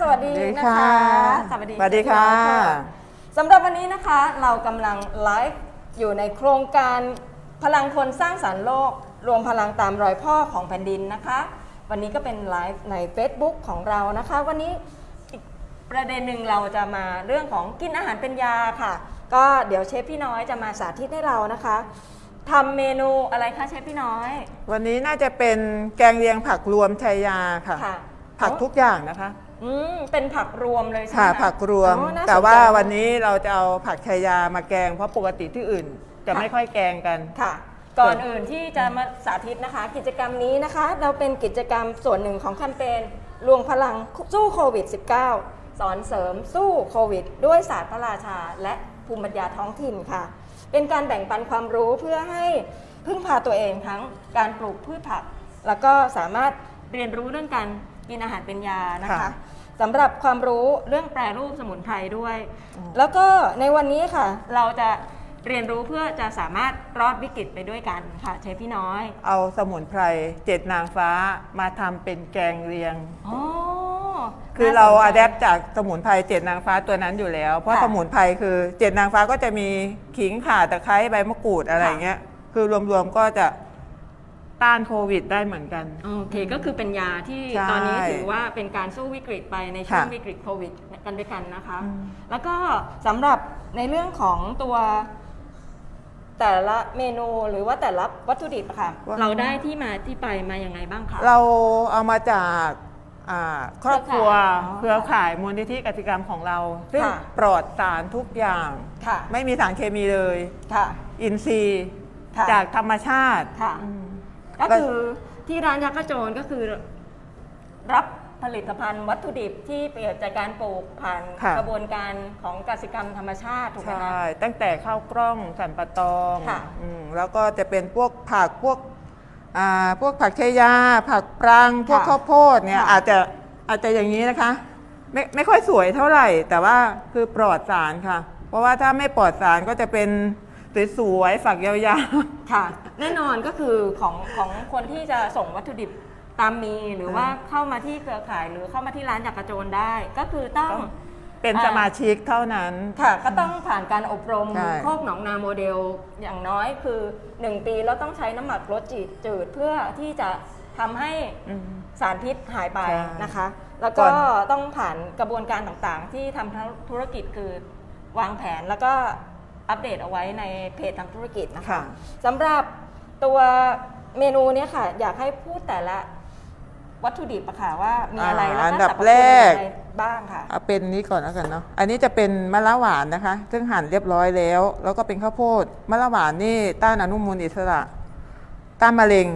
สวัสดีสวัสดีนะค่ะคะสวัสดีค่ะสำหรับวันนี้นะคะเรากำลังไลฟ์อยู่ในโครงการพลังคนสร้างสรรค์โลก รวมพลังตามรอยพ่อของแผ่นดินนะคะ วันนี้ก็เป็นไลฟ์ใน Facebook ของเรานะคะ วันนี้อีกประเด็นหนึ่งเราจะมาเรื่องของกินอาหารเป็นยาค่ะ ก็เดี๋ยวเชฟพี่น้อยจะมาสาธิตให้เรานะคะทำเมนูอะไรคะเชฟพี่น้อย วันนี้น่าจะเป็นแกงเลียงผักรวมชัยยาค่ะค่ะ ผักทุกอย่างนะคะ อืมเป็นผักรวมเลยใช่ไหมค่ะ คะผักรวม อ๋อน่สนแต่ว่าใจวันนี้เราจะเอาผักชัยยามาแกง เพราะปกติที่อื่นจะค่ะไม่ค่อยแกงกัน ค่ะ ก่อนอื่นที่จะมาสาธิตนะคะ กิจกรรมนี้นะคะ เราเป็นกิจกรรมส่วนหนึ่งของแคมเปญรวมพลังสู้โควิด -19 สอนเสริมสู้โควิด ด้วยศาสตร์พระราชา และภูมิปัญญาท้องถิ่นค่ะ เป็นการแบ่งปันความรู้เพื่อให้พึ่งพาตัวเองทั้งการปลูกพืชผัก แล้วก็สามารถเรียนรู้เรื่องการ กินอาหารเป็นยานะคะค่ะสำหรับความรู้เรื่องแปรรูปสมุนไพรด้วยแล้วก็ในวันนี้ค่ะ เราจะเรียนรู้เพื่อจะสามารถรอดวิกฤตไปด้วยกันค่ะเชฟพี่น้อยเอาสมุนไพรเจ็ดนางฟ้ามาทำเป็นแกงเลียง อ๋อคือเราน่สนใจอัดแอปจากสมุนไพรเจ็ดนางฟ้าตัวนั้นอยู่แล้ว เพราะค่ะสมุนไพรคือเจ็ดนางฟ้าก็จะมีขิงข่าตะไคร้ใบมะกรูดอะไรค่ะอย่างเงี้ยคือรวมๆก็จะ ต้านโควิดได้เหมือนกัน โอเค ก็คือเป็นยาที่ใช่ตอนนี้ถือว่าเป็นการสู้วิกฤตไปในช่วงค่ะวิกฤตโควิดกันด้วยกันนะคะ อืม แล้วก็สำหรับในเรื่องของตัวแต่ละเมนูหรือว่าแต่ละวัตถุดิบอะค่ะ เราได้ที่มาที่ไปมาอย่างไงบ้างคะ เราเอามาจากอ่าครอบครัวเคเครือรือข่าข่ายยมูลนิธิกติกรรมของเรา ซึ่งค่ะ ปลอดสารทุกอย่าง ค่ะ ไม่มีสารเคมีเลย ค่ะ อินทรีย์ค่ะจากธรรมชาติค่ะ อืม ก็คือที่ร้านยักษ์กระโจนก็คือ รับผลิตภัณฑ์วัตถุดิบที่เกิดจากการปลูกผ่านค่ะ กระบวนการของกสิกรรมธรรมชาติถูกไหมใช่ คะ ตั้งแต่ข้าวกล้องสันปะตองค่ะอืมแล้วก็จะเป็นพวกผักพวกอ่าพวกผักเชยา ผักปรังพวกค่ะข้าวโพดเนี่ยค่ะ อาจจะอาจจะอย่างนี้นะคะ ไม่ไม่ค่อยสวยเท่าไหร่ แต่ว่าคือปลอดสารค่ะ เพราะว่าถ้าไม่ปลอดสารก็จะเป็น สวยๆ ฝักยาวๆค่ะ แน่นอนก็คือของของคนที่จะส่งวัตถุดิบตามมีหรือว่าเข้ามาที่เครือข่ายหรือเข้ามาที่ร้านยักษ์กระโจนได้ ก็คือต้องต้องเป็นอ่า สมาชิกเท่านั้น ค่ะก็ต้องผ่านการอบรมใช่ โคกหนองนาโมเดลอย่างน้อยคือ 1 ปีแล้วต้องใช้น้ำหมักลดจืดจืดเพื่อที่จะทำให้อืม สารพิษหายไปใช่นะคะ แล้วก็ก่อน ต้องผ่านกระบวนการต่างๆ ที่ทำธุรกิจคือวางแผนแล้วก็ อัปเดตเอาไว้ในเพจทางธุรกิจนะคะค่ะสำหรับตัวเมนูเนี้ยค่ะ อยากให้พูดแต่ละวัตถุดิบอะค่ะว่ามีอะไรอ่าแล้วอันก็ดับสรรพคุณแรกอะไรบ้างค่ะ เอาเป็นนี้ก่อนแล้วกันเนาะ อันนี้จะเป็นมะละหวานนะคะ ซึ่งหั่นเรียบร้อยแล้ว แล้วก็เป็นข้าวโพด มะละหวานนี่ต้านอนุมูลอิสระ ต้านมะเร็ง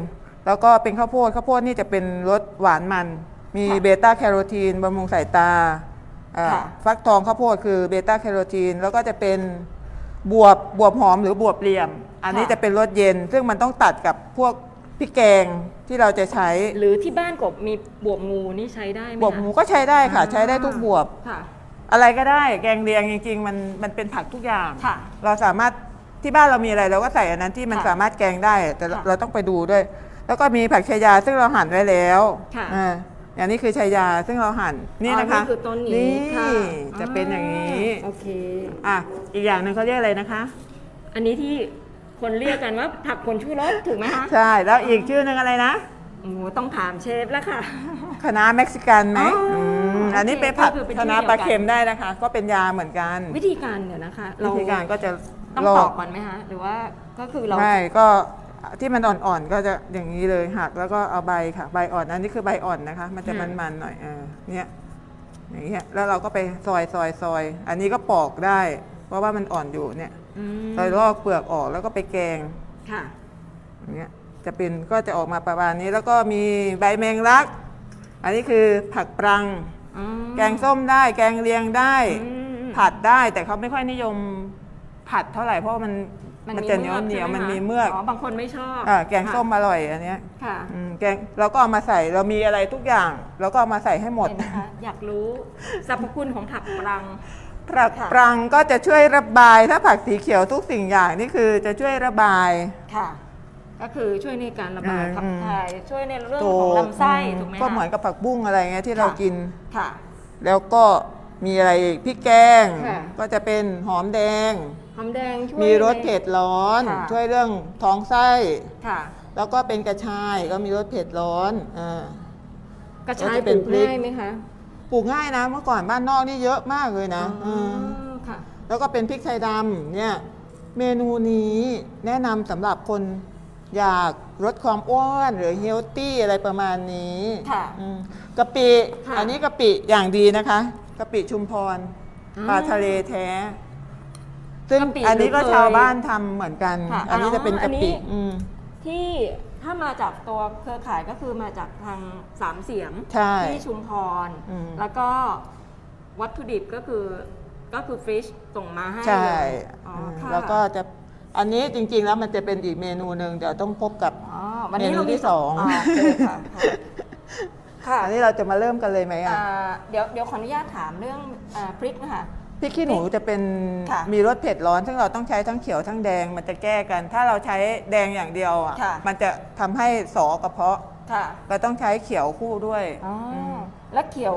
แล้วก็เป็นข้าวโพด ข้าวโพดนี่จะเป็นรสหวานมัน มีค่ะเบต้าแคโรทีนบำรุงสายตาอ่าค่ะ ฟักทองข้าวโพดคือเบต้าแคโรทีน แล้วก็จะเป็น บวบบวบหอมหรือบวบเหลี่ยม อันนี้ค่ะ จะเป็นรสเย็น ซึ่งมันต้องตัดกับพวกพริกแกงที่เราจะใช้หรือที่บ้านกบมีบวบงูนี่ใช้ได้ไหมบวบหมูก็ใช้ได้ค่ะ ใช้ได้ทุกบวบ ค่ะ อะไรก็ได้แกงเลียงจริง ๆ มันมันเป็นผักทุกอย่าง ค่ะเราสามารถที่บ้านเรามีอะไรเราก็ใส่อันนั้นที่มันค่ะสามารถแกงได้ แต่เราค่ะเราต้องไปดูด้วย แล้วก็มีผักชายาซึ่งเราหั่นไว้แล้วค่ะ อ่า อย่างนี้คือชายาซึ่งเราหั่นนี่นะคะอ๋อคือต้นนี้ค่ะจะเป็นอย่างนี้โอเคอะอีกอย่างหนึ่งเขาเรียกอะไรนะคะ อันนี้ที่คนเรียกกันว่าผักผลชูรสถูกไหมคะใช่แล้วอีกชื่อหนึ่งอะไรนะโอ้โหต้องถามเชฟแล้วค่ะคณะเม็กซิกันไหมอ๋ออืมอันนี้โอเคไปผัดก็คือเป็นคณะชื่อเดียวกันปลาเค็มได้นะคะ ก็เป็นยาเหมือนกัน วิธีการเดี๋ยวนะคะวิธีการก็จะต้องลตออกกก่อนไหมคะหรือว่าก็คือเราไม่ก็ ที่มันอ่อนๆก็จะอย่างนี้เลยหักแล้วก็เอาใบค่ะ ใบอ่อนอันนี้คือใบอ่อนนะคะ มันจะอืมมันๆหน่อยเออเนี่ยอย่างเงี้ยแล้วเราก็ไปซอยซอยซอยอันนี้ก็ปอกได้ เพราะว่ามันอ่อนอยู่เนี่ยอืมเราลอกเปลือกออกแล้วก็ไปแกงค่ะ อย่างเงี้ยจะเป็นก็จะออกมาประมาณนี้ แล้วก็มีใบแมงลัก อันนี้คือผักปรัง อืมแกงส้มได้ แกงเลียงได้ อืมผัดได้แต่เขาไม่ค่อยนิยมผัดเท่าไหร่เพราะว่ามัน มันจะเหนียวเหนียวใช่มันไหมีเมือกอ๋อบางคนไม่ชอบอ่าแกงส้มค่ะอร่อยอันเนี้ยค่ะอืมแกงเราก็เอามาใส่เรามีอะไรทุกอย่างเราก็เอามาใส่ให้หมด เห็นไหมคะอยากรู้สรรพคุณของผักปรัง ผักค่ะ ปรังก็จะช่วยระบาย ถ้าผักสีเขียวทุกสิ่งอย่างนี่คือจะช่วยระบาย ค่ะ ก็คือช่วยในการระบายอืม ขับอืมถ่ายช่วยในเรื่องของลำไส้ถูกไหมคะ ก็เหมือนกับผักบุ้งอะไรเงี้ยที่เราค่ะ กิน ค่ะ แล้วก็มีอะไรอีกพริกแกง ค่ะ ก็จะเป็นหอมแดง หอมแดงช่วยมีรสเผ็ดร้อน ค่ะ ช่วยเรื่องท้องไส้ ค่ะ แล้วก็เป็นกระชายก็มีรสเผ็ดร้อนอ่า กระชายก็จะเป็ปนลูกพริก ง่ายไหมคะปลูกง่ายนะเมื่อก่อนบ้านนอกนี่เยอะมากเลยนะอ๋อมค่ะ แล้วก็เป็นพริกไทยดำเนี่ย เมนูนี้แนะนำสำหรับคนอยากลดความอ้วนหรือเฮลตี้อะไรประมาณนี้ค่ะอืมกะปิค่ะ อันนี้กะปิอย่างดีนะคะกะปิชุมพรอ่าปลาทะเลแท้ ซึ่งกะปิอันนี้ก็หนูเคยชาวบ้านทำเหมือนกัน ค่ะอันนี้จะเป็นอ๋ออักะนนี้ ปิอืมที่ถ้ามาจากตัวเครือข่ายก็คือมาจากทางสามเสียมใช่ ที่ชุมพร อืม แล้วก็วัตถุดิบก็คือก็คือฟิชส่งมาให้ใช่เลยอ๋ออืมค่ะแล้วก็จะอันนี้จริงๆแล้วมันจะเป็นอีกเมนูหนึ่งเดี๋ยวต้องพบกับ อ๋อวันนี้เมนูเรามีที่สองโอเคค่ะค่ะค่ะอันนี้เราจะมาเริ่มกันเลยไหมอะ อ่าเดี๋ยวเดี๋ยวขออนุญาตถามเรื่องอาพริกนะคะ พริกขี้หนูจะเป็นค่ะมีรสเผ็ดร้อน ซึ่งเราต้องใช้ทั้งเขียวทั้งแดงมันจะแก้กัน ถ้าเราใช้แดงอย่างเดียวอะค่ะ มันจะทำให้สอกระเพาะ ค่ะเราต้องใช้เขียวคู่ด้วยอ๋ออและเขียว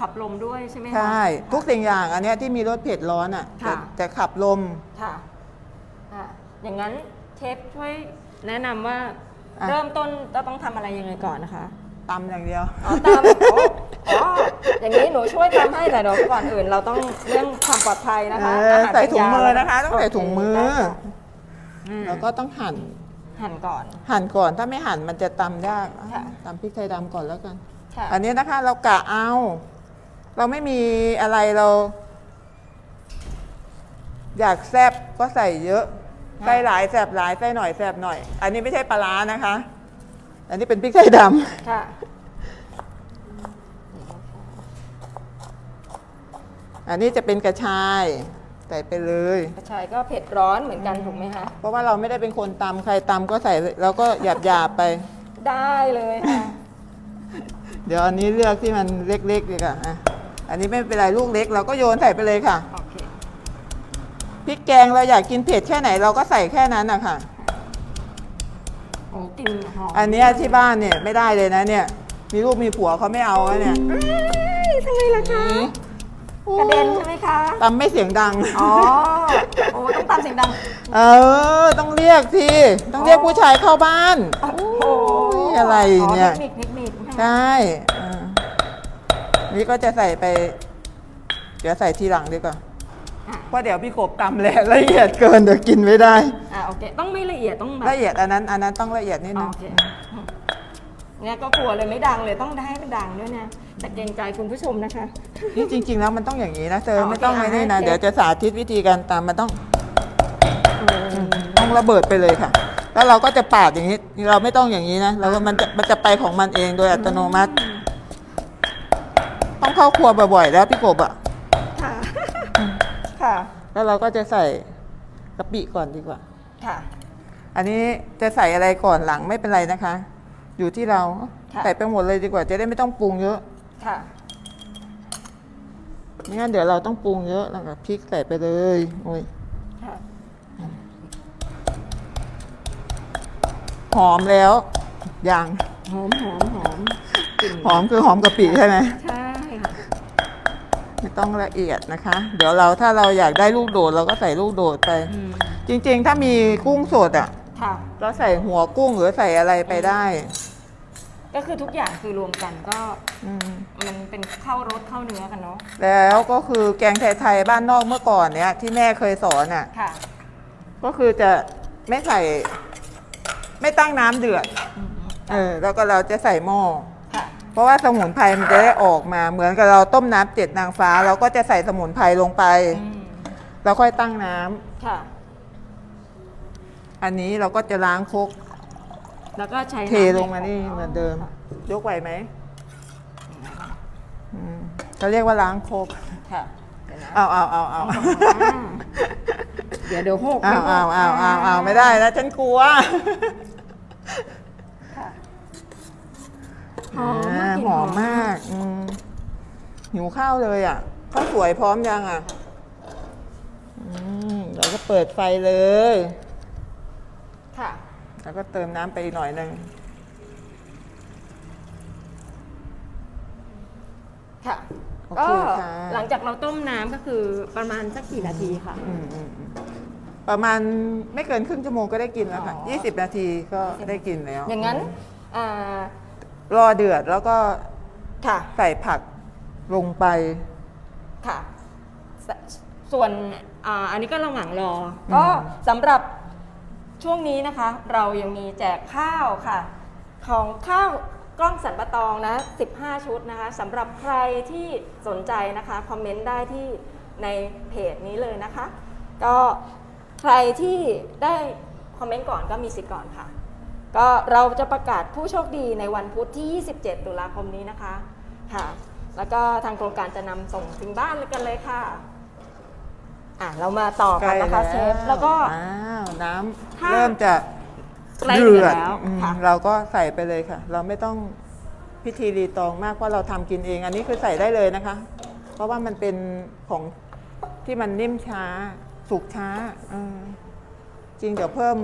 ขับลมด้วยใช่ไหมคะ ใช่ทุกสิ่งอย่างอันเนี้ยที่มีรสเผ็ดร้อนอะจะค่ะ จะขับลมค่ะค่ะ อย่างนั้นเชฟช่วยแนะนำว่าอะเริ่มต้นเราต้องทำอะไรยังไงก่อนนะคะ ตำอย่างเดียว อ๋อตามอ๋ออ๋ออย่างนี้หนูช่วยทำให้แต่เดี๋ยวก่อนอื่นเราต้องเรื่องความปลอดภัยนะคะเอออาหารใส่ถุงเป็นยามือนะคะต้องใส่โเคถุงมือ ได้ค่ะมแล้วก็ต้องหั่น หั่นก่อน หั่นก่อนถ้าไม่หั่นมันจะตำยากค่ะ ตำพริกไทยดำก่อนแล้วกัน ค่ะ อันนี้นะคะเรากะเอา เราไม่มีอะไรเรา อยากแซบก็ใส่เยอะ ใส่หลายแซบหลายใส่หน่อยแซบหน่อย อันนี้ไม่ใช่ปลาร้านะคะ อันนี้เป็นพริกไทยดค่ะำ อันนี้จะเป็นกระชายใส่ไปเลย กระชายก็เผ็ดร้อนเหมือนกันถูกไหมคะ เพราะว่าเราไม่ได้เป็นคนตำใครตำก็ใส่แล้วก็หยาบหยาบๆไป ได้เลยค่ะ เดี๋ยวอันนี้เลือกที่มันเล็กๆดีกว่าอะอันนี้ไม่เป็นไรลูกเล็ก เราก็โยนใส่ไปเลยค่ะ โอเค พริกแกงเราอยากกินเผ็ดแค่ไหนเราก็ใส่แค่นั้นนะคะโอ้กลิ่นหอมอันเนี้ยที่บ้านเนี่ยไม่ได้เลยนะเนี่ย มีลูกมีผัวเขาไม่เอาอะเนี่ยเอ้ยทำไมล่ะคะกระเด็นใช่ไหมคะ ตำไม่เสียงดัง อ๋อ โอ้ต้องตามเสียงดัง เออ ต้องเรียกทีต้องเรียกผู้ชายเข้าบ้านโอ้โหยอะไรเนี่ยเทคนิคเทคนิคใช่อ่านี่ก็จะใส่ไป เดี๋ยวใส่ทีหลังดีกว่าอะ เพราะเดี๋ยวพี่กบตำแหละละเอียดเกินเดี๋ยวกินไม่ได้ อะโอเค ต้องไม่ละเอียดต้องแบบละเอียดอันนั้น อันนั้นต้องละเอียดนิดนึงโอเคเนี่ยก็กลัวเลยไม่ดังเลยต้องได้ให้มันดังด้วยนะแต่เกรงใจคุณผู้ชมนะคะ นี่จริง ๆ แล้วมันต้องอย่างนี้นะเธออ๋อไม่ต้องโอเคไอ้นี่นะอะเดี๋ยวจะสาธิตวิธีการตำมันต้องต้องระเบิดไปเลยค่ะ แล้วเราก็จะปาดอย่างนี้เราไม่ต้องอย่างนี้นะเราก็มันจะมันจะไปของมันเองโดยอัตโนมัติ ต้องเข้าครัวบ่อยๆแล้วพี่กบอะค่ะค่ะ แล้วเราก็จะใส่กะปิก่อนดีกว่า ค่ะ อันนี้จะใส่อะไรก่อนหลังไม่เป็นไรนะคะ อยู่ที่เราค่ะ ใส่ไปหมดเลยดีกว่า จะได้ไม่ต้องปรุงเยอะค่ะ ไม่งั้นเดี๋ยวเราต้องปรุงเยอะแล้วก็พริกใส่ไปเลยโอ้ยค่ะ หอมแล้วยังหอมหอมหอมกลิ่นหอมคือหอมกะปิใช่ไหม ใช่ค่ะ ไม่ต้องละเอียดนะคะ เดี๋ยวเราถ้าเราอยากได้ลูกโดดเราก็ใส่ลูกโดดไป อืมจริงๆ ถ้ามีกุ้งสดอะ ค่ะ เราใส่หัวกุ้งหรือใส่อะไรไปได้ก็คือทุกอย่างคือรวมกันก็อืมมันเป็นเข้ารสเข้าเนื้อกันเนาะแล้วก็คือแกงไทยๆบ้านนอกเมื่อก่อนเนี้ยที่แม่เคยสอนอะ ค่ะก็คือจะไม่ใส่ ไม่ตั้งน้ำเดือด อืมเออแล้วก็เราจะใส่หม้อค่ะ เพราะว่าสมุนไพรมันจะได้ออกมา เหมือนกับเราต้มน้ำเจ็ดนางฟ้า เราก็จะใส่สมุนไพรลงไป อืมแล้วค่อยตั้งน้ำค่ะ อันนี้เราก็จะล้างครกแล้วก็ใช้เทน้ำลงมานี่เหมือนเดิมค่ะยกไหวไหมอืมเขาเรียกว่าล้างโคกค่ะเดี๋ยวนะเอาเอาเอาเอาอ่าเดี๋ยวเดี๋ยวหกเอาเอาเอาเอาเอาไม่ได้แล้วฉันกลัวค่ะ หอมอ่ามากหอมมากอืมหิวข้าวเลยอะข้าวสวยพร้อมยังอะอืมเราก็เปิดไฟเลย ค่ะ แล้วก็เติมน้ำไปอีกหน่อยหนึ่งค่ะ โอก็เคค่ะหลังจากเราต้มน้ำก็คือประมาณสักกี่นาทีค่ะ อืมอืมอืมประมาณไม่เกินครึ่งชั่วโมงก็ได้กินแล้วค่ะอ๋อยี่สิบนาทีก็ได้กินแล้ว อย่างนั้นอ่า รอเดือดแล้วก็ค่ะใส่ผักลงไป ค่ะสส่วนอาอันนี้ก็ระหว่างรอก็สำหรับช่วงนี้นะคะ เรายังมีแจกข้าวค่ะ ของข้าวกล้องสันปะตองนะ 15 ชุดนะคะสำหรับใครที่สนใจนะคะ คอมเมนต์ได้ที่ในเพจนี้เลยนะคะ ก็ใครที่ได้คอมเมนต์ก่อนก็มีสิทธิ์ก่อนค่ะ ก็เราจะประกาศผู้โชคดีในวันพุธที่ 27 ตุลาคมนี้นะคะค่ะ แล้วก็ทางโครงการจะนำส่งถึงบ้านเลยกันเลยค่ะอะเรามาต่อใกกันล้นะคะเชฟแล้วก็อ้าวน้ถ้าำเริ่มจะใกล้เดือดแล้วอืมค่ะเราก็ใส่ไปเลยค่ะ เราไม่ต้องพิธีรีตองมากเพราะเราทำกินเอง อันนี้คือใส่ได้เลยนะคะ เพราะว่ามันเป็นของที่มันนิ่มช้า สุกช้าอืมจริงเดี๋ยวเพิ่ม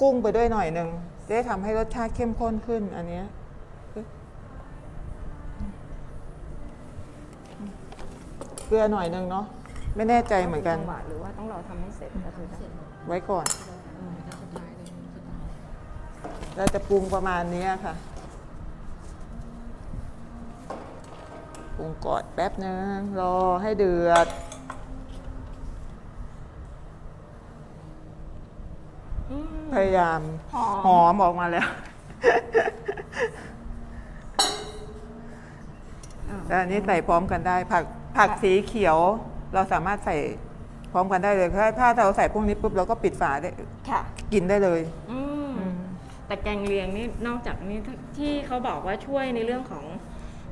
กุ้งไปด้วยหน่อยหนึ่งจะ ได้ทำให้รสชาติเข้มข้นขึ้นอันเนี้ยเกลือหน่อยหนึงเนาะไม่แน่ใจเหมือนกัน จังหวะหรือว่าต้องรอทำให้เสร็จก็คือได้ไว้ก่อน เราจะปรุงประมาณนี้ค่ะ ปรุงก่อนแป๊บนึงรอให้เดือด อืม พยายามหอม หอมออกมาแล้วอ่าแล้วอันนี้ใส่พร้อมกันได้ ผักผักสีเขียว เราสามารถใส่พร้อมกันได้เลยถ้าถ้าเราใส่พวกนี้ปุ๊บเราก็ปิดฝาได้ค่ะ กินได้เลยอืมอืม แต่แกงเลียงนี่นอกจากนี้ที่เขาบอกว่าช่วยในเรื่องของ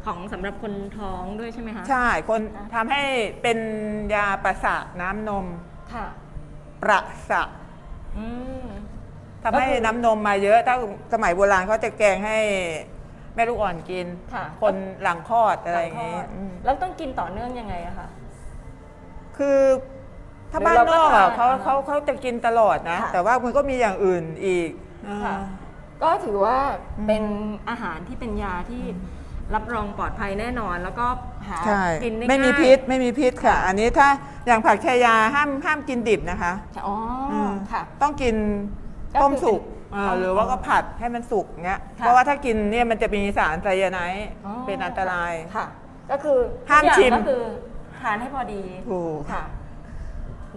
ของสำหรับคนท้องด้วยใช่ไหมคะ ใช่ คนทำให้เป็นยาประสาทน้ำนม ค่ะ ประสาทอืม ทำให้ก็คือน้ำนมมาเยอะ ถ้าสมัยโบราณเขาจะแกงให้แม่ลูกอ่อนกิน ค่ะ คนหลังคลอดอะไรอย่างหลังี้คลอดอืมแล้วต้องกินต่อเนื่องยังไงอะคะ คือถ้าหรือบ้านเรานก็อกอะทานเขาเอาเขาเขาจะกินตลอดนะ ค่ะ แต่ว่ามันก็มีอย่างอื่นอีกค่ะ อ่า ก็ถือว่าอืมเป็นอาหารที่เป็นยาที่รับรองปลอดภัยแน่นอน แล้วก็หาใช่กินได้ไม่มีง่ายพิษไม่มีพิษค่ะ อันนี้ถ้าอย่างผักชายาห้ามห้ามกินดิบนะคะ อ๋ออมค่ะ ต้องกินก็คือ ต้มสุกเป็นอ่าอ๋อหรือว่าก็ผัดให้มันสุกเงี้ยค่ะเพราะว่าถ้ากินเนี่ยมันจะมีสารไซยาไนด์อ๋อ เป็นอันตราย ค่ะ ก็คือห้ามทุกอย่งชิม ก็คือทานให้พอดี ถูก ค่ะ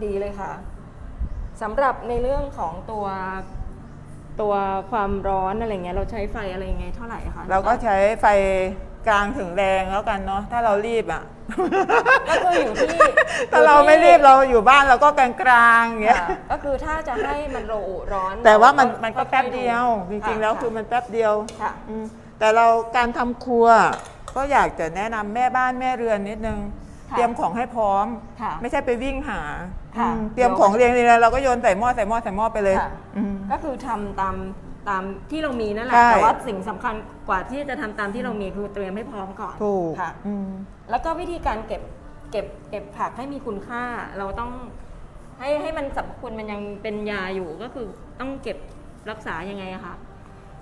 ดีเลยค่ะสำหรับในเรื่องของตัวตัวความร้อนอะไรเงี้ยเราใช้ไฟอะไรยังไงเท่าไหร่คะ เราก็ใช้ไฟกลางถึงแรงแล้วกันเนาะถ้าเรารีบอะ ก็คืออยู่ที่ถ้าเราไม่รีบเราอยู่บ้านเราก็กลางๆอย่างเงี้ย ค่ะก็คือถ้าจะให้มันระอุร้อนแต่ว่ามันเรมันก็แป๊บเดียวจค่ริงๆ แล้วคือมันแป๊บเดียวค่ะ อืมแต่เราการทำครัว ก็อยากจะแนะนำแม่บ้านแม่เรือนนิดนึง ค่ะเตรียมของให้พร้อม ค่ะไม่ใช่ไปวิ่งหาค่ะอืมเตรียมของเรียงเรียงเราก็โยนใส่หม้อใส่หม้อใส่หม้อไปเลยค่ะ อืม ก็คือทำตาม ตามที่เรามีนั่นแหละ ใช่ แต่ว่าสิ่งสำคัญกว่าที่จะทำตามที่เรามีคือเตรียมให้พร้อมก่อนถูกค่ะ อืม แล้วก็วิธีการเก็บเก็บเก็บผักให้มีคุณค่า เราต้องให้ให้มันสรรพคุณมันยังเป็นยาอยู่ก็คือต้องเก็บรักษายังไงอะคะ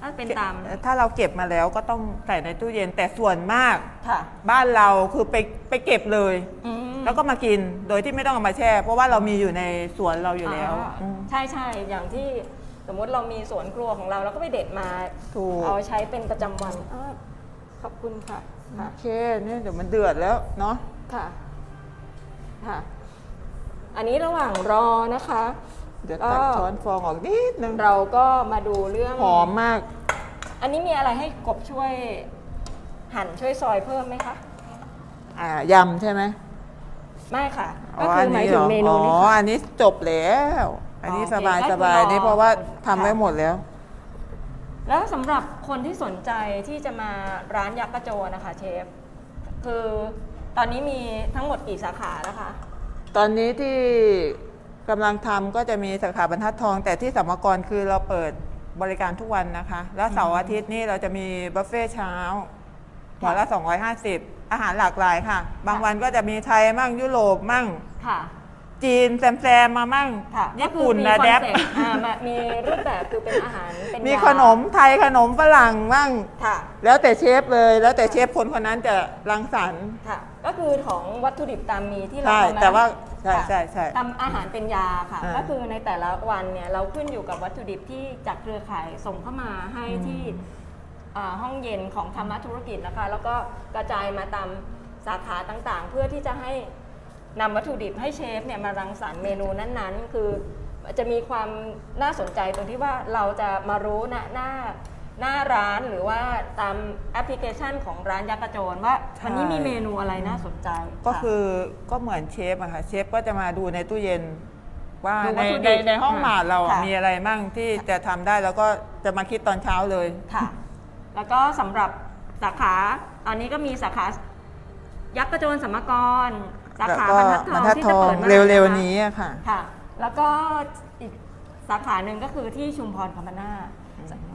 ถ้าเป็นตามถ้าเราเก็บมาแล้วก็ต้องใส่ในตู้เย็นแต่ส่วนมากค่ะบ้านเราคือไปไปเก็บเลย อืมแล้วก็มากินโดยที่ไม่ต้องเอามาแช่ เพราะว่าเรามีอยู่ในสวนเราอยู่แล้วาอืม ใช่ใช่อย่างที่ สมมติเรามีสวนครัวของเราเราก็ไปเด็ดมาถูก เอาใช้เป็นประจำวันอ้าวขอบคุณค่ะโอค่ะ เคเนี่ยเดี๋ยวมันเดือดแล้วเนาะ ค่ะ ค่ะ อันนี้ระหว่างรอนะคะ เดี๋ยวตักก็ ช้อนฟองออกนิดนึงเราก็มาดูเรื่อง หอมมาก อันนี้มีอะไรให้กบช่วย หั่นช่วยซอยเพิ่มไหมคะ อ่ายำใช่ไหมไม่ค่ะอ๋ก็อคือหมายถึงเมนูนี้อ๋อค่ะอันนี้จบแล้ว อันนี้โอเคสบายก็สคือบายรอนี่เพราะว่าทำไว้ค่ะหมดแล้ว แล้วสำหรับคนที่สนใจที่จะมาร้านยักษ์กระโจนนะคะเชฟ คือตอนนี้มีทั้งหมดกี่สาขานะคะตอนนี้ที่กำลังทำก็จะมีสาขาบรรทัดทอง แต่ที่สัมมกรคือเราเปิดบริการทุกวันนะคะ แล้วเสาร์อาทิตย์นี่เราจะมีบุฟเฟ่ต์เช้าหัวละ250 อาหารหลากหลายค่ะ บางวันก็จะมีไทยมั่งยุโรปมั่งค่ะ จีนแซมแซมๆมามั่งค่ะญี่ปุ่นก็นะคือแดมีบคอนเซ็ปต์อ่ามามีรูปแบบคือเป็นอาหารเป็นมียาขนมไทยขนมฝรั่งมั่ง ค่ะ แล้วแต่เชฟเลย แล้วแต่เชฟคนคนนั้นจะรังสรรค์ ค่ะ ก็คือของวัตถุดิบตามมีที่เราใช่เอมแต่ว่าใช่ค่ะใช่ใช่ทำอาหารเป็นยาค่ะ อ่าก็คือในแต่ละวันเนี่ยเราขึ้นอยู่กับวัตถุดิบที่จากเครือข่ายส่งเข้ามาให้ที่อ่าห้องเย็นของธรรมธุรกิจนะคะ แล้วก็กระจายมาตามสาขาต่างๆ เพื่อที่จะให้ นำวัตถุดิบให้เชฟเนี่ยมารังสรรค์เมนูนั้นๆ คือจะมีความน่าสนใจตรงที่ว่าเราจะมารู้หน้าหน้าหน้าร้านหรือว่าตามแอปพลิเคชันของร้านยักษ์กระโจนว่าวันนี้มีเมนูอะไรน่าสนใจก็ะคือก็เหมือนเชฟอะค่ะเชฟก็จะมาดูในตู้เย็น ว่าดูในวัตถุดิในบในห้องค่ะหมาดเราอะค่ะ มีอะไรมั่งที่จะทำได้แล้วก็จะมาคิดตอนเช้าเลย ค่ะ แล้วก็สำหรับสาขาอันนี้ก็มีสาขายักษ์กระโจนสัมมกร สาขาแล้วก็บรรทัดทบรอรงทัดที่ทจะองเปิดมาเร็วะคะๆนี้อะค่ะค่ะ แล้วก็อีกสาขาหนึ่งก็คือที่ชุมพรคอมมานา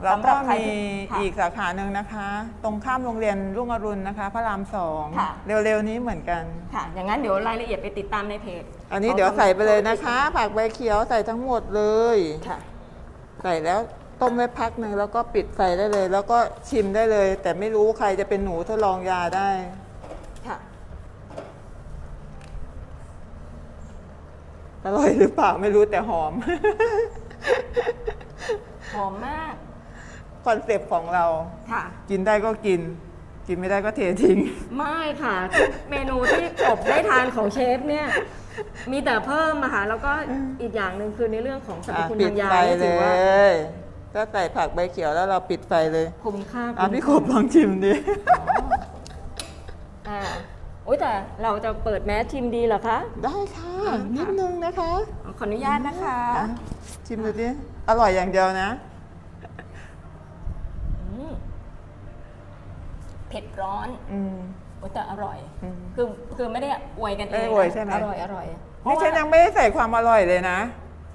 แล้วสำหก็รับใครมีที่ค่ะอีกสาขาหนึ่งนะคะ ตรงข้ามโรงเรียนรุ่งอรุณนะคะ พระรามสองค่ะเร็วๆนี้เหมือนกันค่ะ อย่างนั้นเดี๋ยวรายละเอียดไปติดตามในเพจอันนี้ของเดี๋ยวใส่ไปเลยนะธรรมคะ ผักใบเขียวใส่ทั้งหมดเลยค่ะ ใส่แล้วต้มไว้พักหนึ่งแล้วก็ปิดไฟได้เลย แล้วก็ชิมได้เลย แต่ไม่รู้ใครจะเป็นหนูทดลองยาได้ ค่ะ อ ร่อยหรือเปล่าไม่รู้แต่หอม หอมมาก คอนเซปต์ของเรา ค่ะ กินได้ก็กิน กินไม่ได้ก็เททิ้ง ไม่ค่ะทุกเมนูที่อบได้ทานของเชฟเนี่ย มีแต่เพิ่มมาค่ะแล้วก็อีกอย่างหนึ่งคือในเรื่องของสรรพอะคุณปิดทางยาไฟนี่เลถือว่ายก็ใส่ผักใบเขียวแล้วเราปิดไฟเลย คุ้มค่าอะพี่ขบลองชิมดิอ่า อุ้ยแต่เราจะเปิดแมสชิมดีเหรอคะ ได้ค่ะอะ นิดนึงนะคะ ขออนุญาตนะคะ อะชิมดูดิอร่อยอย่างเดียวนะอืมเผ็ดร้อนอืม โอ้ยแต่อร่อย อืมคือคือไม่ได้อวยกันเองไม่ได้นะอวยใช่ไหม อร่อยอร่อยเพนี่ราะฉันว่ายังไม่ได้ใส่ความอร่อยเลยนะ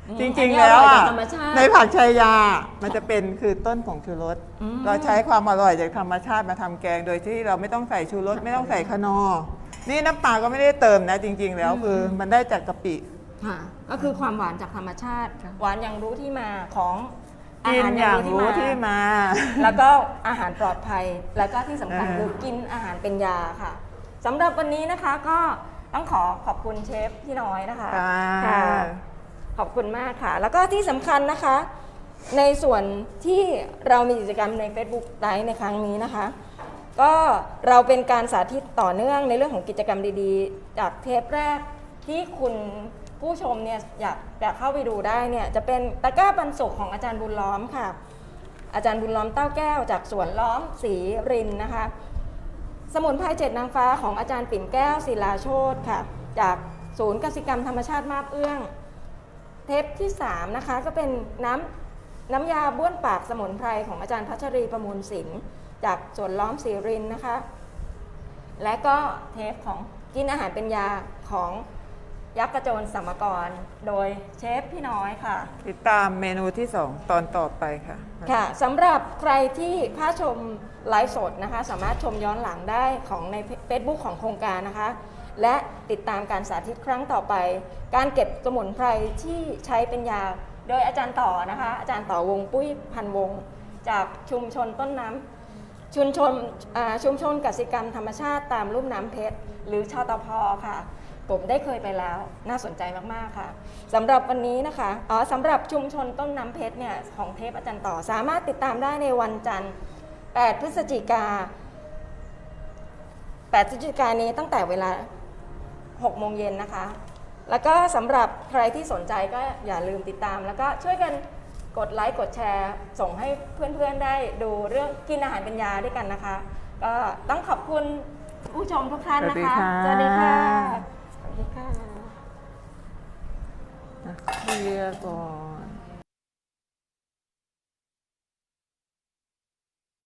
อืมจอัรินงนี้ๆแล้วอร่อยอะจากธรรมชาติในผักชายา มันจะเป็นคือต้นของชูรสอืม เราใช้ความอร่อยจากธรรมชาติมาทำแกง โดยที่เราไม่ต้องใส่ชูรสไม่ต้องใส่คะนอร์ นี่น้ำปลาก็ไม่ได้เติมนะจริง ๆ แล้วคือมันได้จากกะปิ ค่ะก็คือความหวานจากธรรมชาติ หวานอย่างรู้ที่มาของอากินหารอย่างรู้รู้ที่ที่มา มา แล้วก็อาหารปลอดภัย แล้วก็ที่สำคัญเออคือกินอาหารเป็นยาค่ะสำหรับวันนี้นะคะก็ต้องขอขอบคุณเชฟพี่น้อยนะคะค่ะ ค่ะ ขอบคุณมากค่ะ แล้วก็ที่สำคัญนะคะ ในส่วนที่เรามีกิจกรรมใน Facebook ไลฟ์ในครั้งนี้นะคะ ก็เราเป็นการสาธิตต่อเนื่องในเรื่องของกิจกรรมดีๆ จากเทปแรกที่คุณผู้ชมเนี่ยอยากอยากเข้าไปดูได้เนี่ยจะเป็นตะกร้าบรรสุกของอาจารย์บุญล้อมค่ะ อาจารย์บุญล้อมเต้าแก้วจากสวนล้อมสีรินนะคะ สมุนไพรเจ็ดนางฟ้าของอาจารย์ปิ่นแก้วศิลาโชตค่ะ จากศูนย์กสิกรรมธรรมชาติมาบเอื้อง เทปที่ 3 นะคะ ก็เป็นน้ำน้ำยาบ้วนปากสมุนไพรของอาจารย์พัชรีประมูลศิลป์ จากสวนล้อมสีรินนะคะ และก็เทปของกินอาหารเป็นยาของยักษ์กระโจนสัมมกร โดยเชฟพี่น้อยค่ะ ติดตามเมนูที่ 2 ตอนต่อไปค่ะ ค่ะสำหรับใครที่พลาดชมไลฟ์สดนะคะ สามารถชมย้อนหลังได้ของใน Facebook ของโครงการนะคะ และติดตามการสาธิตครั้งต่อไป การเก็บสมุนไพรที่ใช้เป็นยา โดยอาจารย์ต่อนะคะ อาจารย์ต่อวงปุ้ยพันวง จากชุมชนต้นน้ำ ชุมชนอ่าชุมชนกสิกรรมธรรมชาติตามลุ่มน้ำเพชร หรือชตพค่ะ ผมได้เคยไปแล้วน่าสนใจมากๆค่ะสำหรับวันนี้นะคะอ๋อสำหรับชุมชนต้นน้ำเพชรเนี่ยของเทปอาจารย์ต่อสามารถติดตามได้ในวันจันทร์ 8 พฤศจิกา 8 พฤศจิกายนนี้ตั้งแต่เวลา 6 โมงเย็นนะคะ แล้วก็สำหรับใครที่สนใจก็อย่าลืมติดตาม แล้วก็ช่วยกัน กดไลค์กดแชร์ ส่งให้เพื่อนๆได้ดูเรื่องกินอาหารเป็นยาด้วยกันนะคะ ก็ต้องขอบคุณผู้ชมทุกท่านนะคะ สวัสดีค่ะสวัสดีค่ะเคลียร์ก่อน